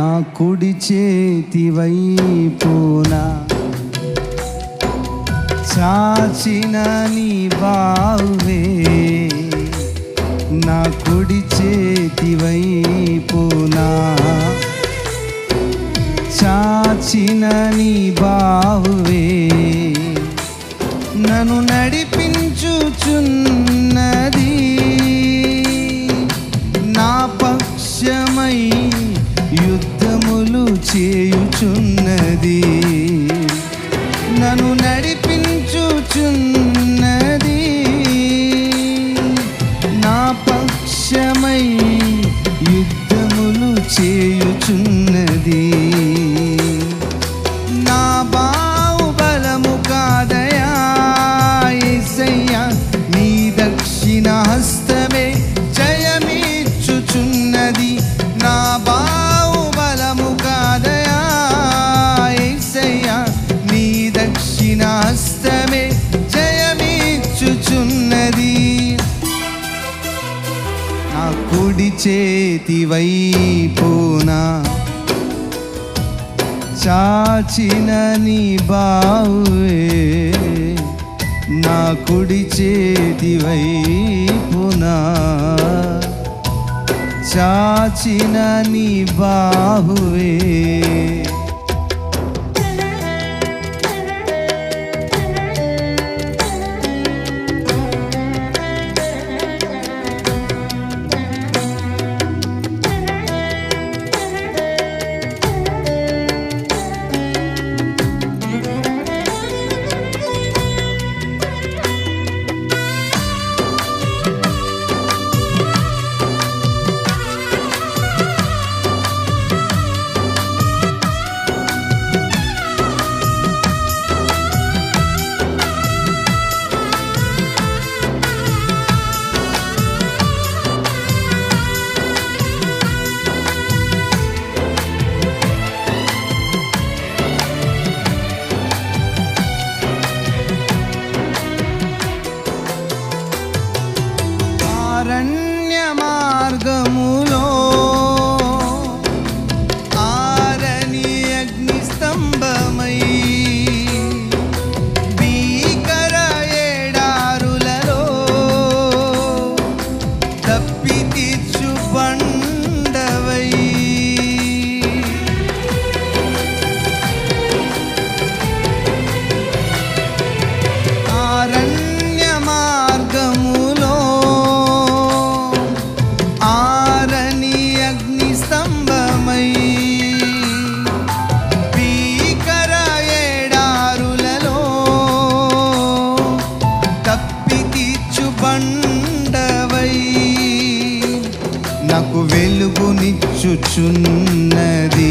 నా కుడి చేతి వైపున చాచిన నీ బావే నా కుడి చేతి వైపున చాచిన నీ బాహువే. నన్ను నడి చేయుచున్నది. నన్ను నడిపి కుడి చేతి వైపున చాచిన నీ బావే నా కుడి చేతి వైపున చాచిన నీ బాహువే చూచుచున్నది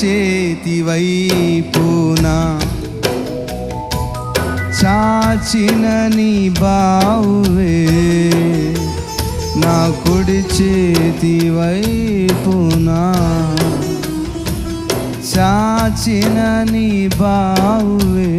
చేతి వైపున చాచిన నీ బావువే నా కుడి చేతి వైపున చాచిన నీ బావువే.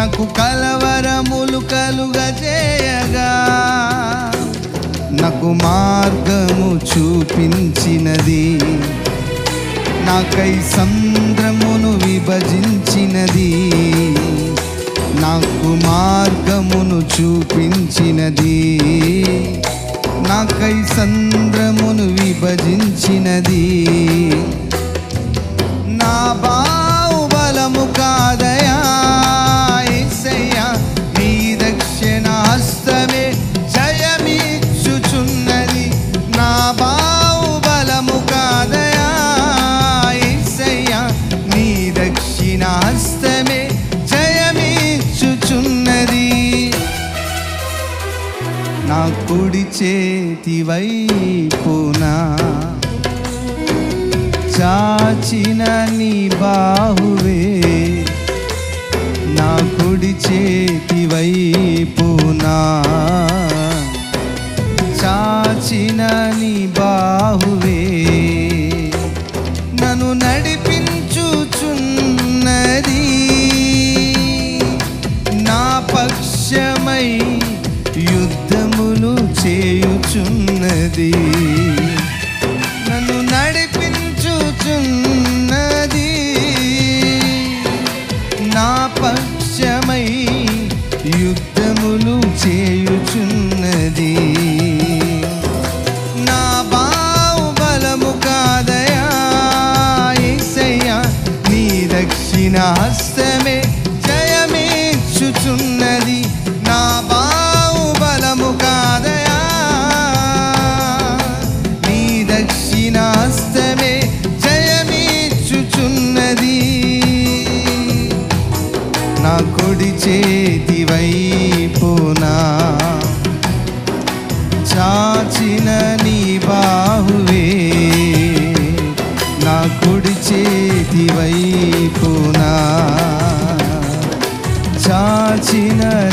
నాకు కలవరములు కలుగజేయగా నాకు మార్గము చూపించినది. నాకై సంద్రమును విభజించినది. నాకు మార్గమును చూపించినది. నాకై సంద్రమును విభజించినది. నా బా చేతివైపున చాచిన నీ బా see. night.